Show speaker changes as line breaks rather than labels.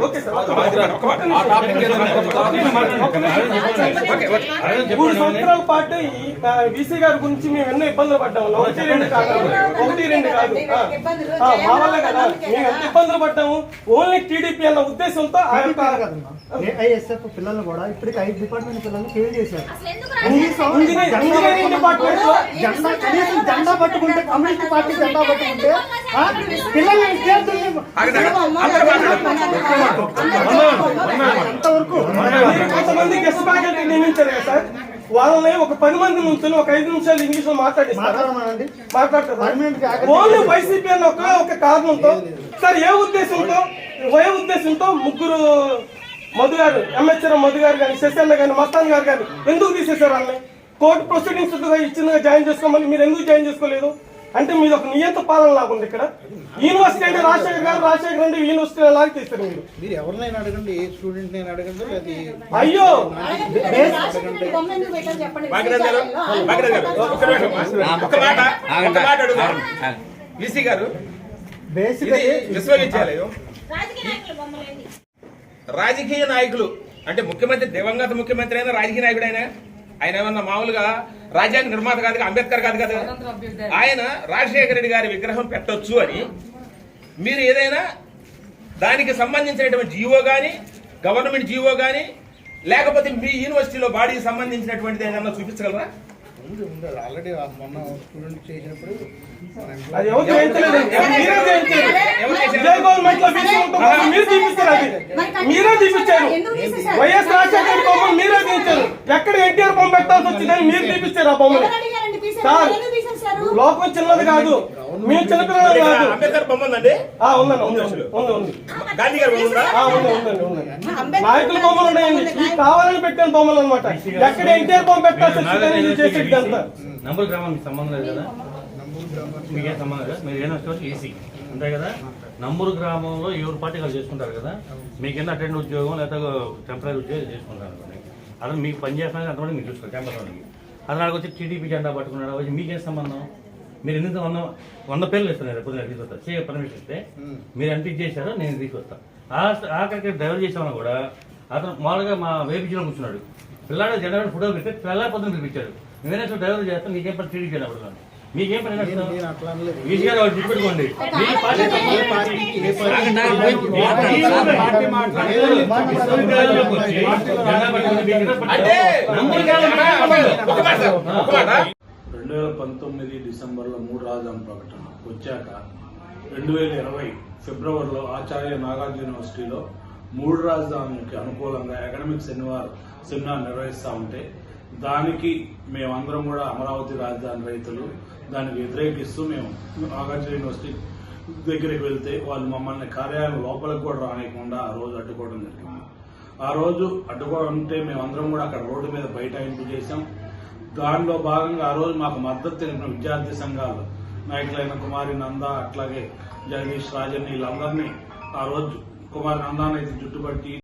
Okay sir మూడు సంవత్సరాల పాటు బీసీ గారి గురించి మేము ఎన్నో ఇబ్బందులు పడ్డాము. ఒకటి రెండు కాదు. ఒకటి రెండు కాదు. ఆ, ఆ, మా వల్ల కదా. మేము ఎంత ఇబ్బందులు పడ్డాము? ఓన్లీ టీడీపీ అన్న ఉద్దేశంతో
ఏఐఎస్ఎఫ్ పిల్లలు కూడా ఇప్పటికి ఐదు డిపార్ట్మెంట్ పిల్లల్ని ఫెయిల్ చేశారు.
ఇంజనీరింగ్ డిపార్ట్మెంట్
జెండా కనీసం జెండా పట్టుకుంటే కమ్యూనిస్ట్ పార్టీ జెండా పట్టుకుంటే పిల్లల్ని విద్యార్థుల్ని అంతవరకు
మీరు కొంతమంది గెస్ట్ ఫ్యాకల్టీ నియమించారు కదా సార్? వాళ్ళని ఒక పది మంది నుంచి ఒక ఐదు నిమిషాలు ఇంగ్లీష్లో మాట్లాడిస్తారు మాట్లాడతారు. ఓన్లీ వైసీపీ అన్న ఒక ఒక కారణంతో సార్ ఏ ఉద్దేశంతో ఏ ఉద్దేశంతో ముగ్గురు మధు గారు ఎంహెచ్ఆర్ మధు గారు కానీ శశన్న కానీ మస్తాన్ గారు కానీ ఎందుకు తీసేశారు వాళ్ళని? కోర్టు ప్రొసీడింగ్స్ ఇచ్చిన జాయిన్ చేసుకోమని మీరు ఎందుకు జాయిన్ చేసుకోలేదు? అంటే మీది ఒక నియంత పాలన లాగా ఉంది ఇక్కడ. యూనివర్సిటీ అంటే రాజశేఖర్ గారు రాజశేఖర్ అంటే యూనివర్సిటీ లాగా తీస్తారు మీరు.
మీరు ఎవరినైనా అడగండి ఏ స్టూడెంట్ నేను అడగండి అది
అయ్యో!
గారు విసి విశ్వవిద్యాలయం.
రాజకీయ నాయకులు బొమ్మలేండి
రాజకీయ నాయకులు. అంటే ముఖ్యమంత్రి దివంగత ముఖ్యమంత్రి అయినా రాజకీయ నాయకుడు అయినా ఆయన ఏమన్నా మామూలుగా రాజ్యాంగ నిర్మాత కాదు అంబేద్కర్ కాదు కదా? ఆయన రాజశేఖర రెడ్డి గారి విగ్రహం పెట్టొచ్చు అని మీరు ఏదైనా దానికి సంబంధించినటువంటి జీవో కానీ గవర్నమెంట్ జీవో కానీ లేకపోతే మీ యూనివర్సిటీలో బాడీకి సంబంధించినటువంటిది ఏదైనా చూపించగలరా?
ఉంది ఉంది. ఆల్రెడీ మొన్న స్టూడెంట్ చేసినప్పుడు
మీరే తీపిస్తారు? వైఎస్ రాజశేఖర ఎక్కడ ఎన్టీఆర్ బొమ్మ పెట్టాల్సి వచ్చిందని మీరు తీపిస్తారు ఆ బొమ్మలు సార్ లోకం చిన్నది కాదు. మేము చిన్నపిల్లలు కాదు.
అంబేద్కర్ బొమ్మ ఉందండి?
ఆ, ఉందండి ఉంది ఉంది. ఉంది ఉంది.
గాంధీ గారి బొమ్మ ఉందా?
ఆ, ఉంది ఉందండి ఉందండి. నాయకుల బొమ్మలు ఉన్నాయండి. ఈ కావాలని పెట్టిన బొమ్మలు అనమాట ఎక్కడ ఎన్టీఆర్ బొమ్మ పెట్టాల్సి వచ్చిందని ఇది చేసేది అంతా
నంబర్ గ్రామం మీకు సంబంధం లేదు కదా? మీకేం సంబంధం లేదు మీరు ఏం వచ్చి ఏసీ. అంతే కదా? నంబూరు గ్రామంలో ఎవరు పార్టీ వాళ్ళు చేసుకుంటారు కదా? మీకు ఎన్న అటెండ్ ఉద్యోగం లేదా టెంపరీ ఉద్యోగం చేసుకుంటారు అనుకోండి. అతను మీకు పని చేస్తున్నా అంతమంది మీకు చూసుకోవాలి క్యాంపస్ వాళ్ళకి అతను వచ్చి టీడీపీ జెండా పట్టుకున్నాడు? వచ్చి మీకేం సంబంధం? మీరు ఎందుకు వంద వంద పేర్లు ఇస్తున్నారు? పొద్దున తీసుకొస్తా. చేయ పర్మిషన్ ఇస్తే మీరు ఎంత చేశారో నేను తీసుకొస్తా. ఆ- ఆఖరికి డ్రైవర్ చేసామని కూడా అతను మామూలుగా మా వేపించిన కూర్చున్నాడు. పిల్లాడు జెండా ఫోటో పెడితే పిల్ల పొద్దున పిలిపించాడు. నువ్వేనా డ్రైవర్ చేస్తా? నీకేం పని టీడీ జెండా పడుతున్నాను మీకేం గుర్తుపెట్టుకోండి.
రెండు వేల పంతొమ్మిది డిసెంబర్లో మూడు రాజధాని ప్రకటన వచ్చాక రెండు వేల ఇరవై ఫిబ్రవరిలో ఆచార్య నాగార్జున యూనివర్సిటీలో మూడు రాజధానులకి అనుకూలంగా అకాడమిక్ సెమినార్ సెమినార్ నిర్వహిస్తూ ఉంటే దానికి మేమందరం కూడా అమరావతి రాజధాని రైతులు దానికి వ్యతిరేకిస్తూ మేము నాగార్జున యూనివర్సిటీ దగ్గరికి వెళ్తే వాళ్ళు మమ్మల్ని కార్యాలయం లోపలికి కూడా రానియకుండా ఆ రోజు అడ్డుకోవడం జరిగింది. ఆ రోజు అడ్డుకోవడం అంటే మేమందరం కూడా అక్కడ రోడ్డు మీద బైఠాయింపు చేశాం. దానిలో భాగంగా ఆ రోజు మాకు మద్దతు తెలిపిన విద్యార్థి సంఘాలు నాయకులైన కుమారి నంద అట్లాగే జగదీష్ రాజన్ వీళ్ళందరినీ ఆ రోజు కుమారి నందాన్ని అయితే జుట్టుపట్టి